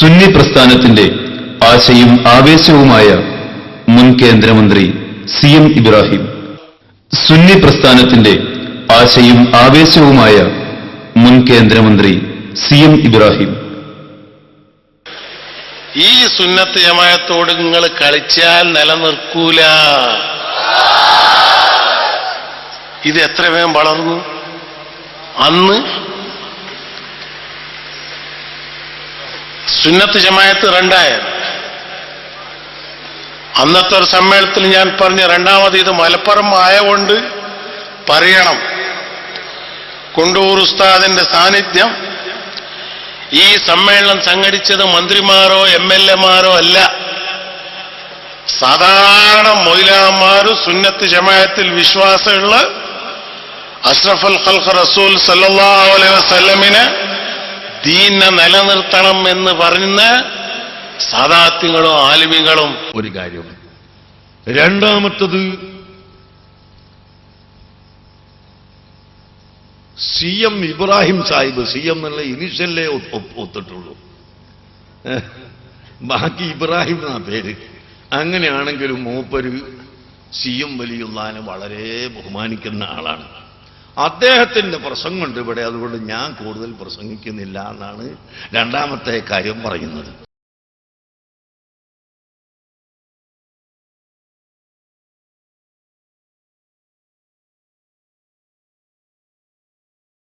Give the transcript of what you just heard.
സുന്നി പ്രസ്ഥാനത്തിന്റെ ആശയും ആവേശവുമായ മുൻ കേന്ദ്രമന്ത്രി സി എം ഇബ്രാഹിം. സുന്നി പ്രസ്ഥാനത്തിന്റെ ആശയും ആവേശവുമായ മുൻ കേന്ദ്രമന്ത്രി സി എം ഇബ്രാഹിം. ഈ സുന്നത്ത് ജമായത്തോട് നിങ്ങൾ കളിച്ചാൽ നിലനിർക്കൂല. ഇത് എത്ര വേഗം വളർന്നു. അന്ന് സുന്നത്ത് ജമായത്ത് രണ്ടായ അന്നത്തെ ഒരു സമ്മേളനത്തിൽ ഞാൻ പറഞ്ഞ രണ്ടാമത് ഇത് മലപ്പുറം ആയതുകൊണ്ട് പറയണം. കൊണ്ടൂർ ഉസ്താദിന്റെ സാന്നിധ്യം. ഈ സമ്മേളനം സംഘടിച്ചത് മന്ത്രിമാരോ എം എൽ എമാരോ അല്ല. സാധാരണ മൊയിലാമാരും സുന്നത്ത് ജമായത്തിൽ വിശ്വാസമുള്ള അഷ്റഫുൽ ഖൽഖ് റസൂൽ സല്ലല്ലാഹു അലൈഹി വസല്ലമിന് ദീനെ നിലനിർത്തണം എന്ന് പറഞ്ഞ സാദാത്യങ്ങളും ആലിമികളും ഒരു കാര്യം രണ്ടാമത്തത് C M Ibrahim Sahib C M എന്നുള്ള ഇനിഷ്യലേ ഒ- ഒ- ഒത്തിട്ടുള്ളൂ. ബാക്കി ഇബ്രാഹിം എന്നാ പേര്. അങ്ങനെയാണെങ്കിലും മൂപ്പര് സി എം വലിയുള്ളാനെ വളരെ ബഹുമാനിക്കുന്ന ആളാണ്. അദ്ദേഹത്തിന്റെ പ്രസംഗമുണ്ട് ഇവിടെ അതുകൊണ്ട് ഞാൻ കൂടുതൽ പ്രസംഗിക്കുന്നില്ല എന്നാണ് രണ്ടാമത്തെ കാര്യം പറയുന്നത്.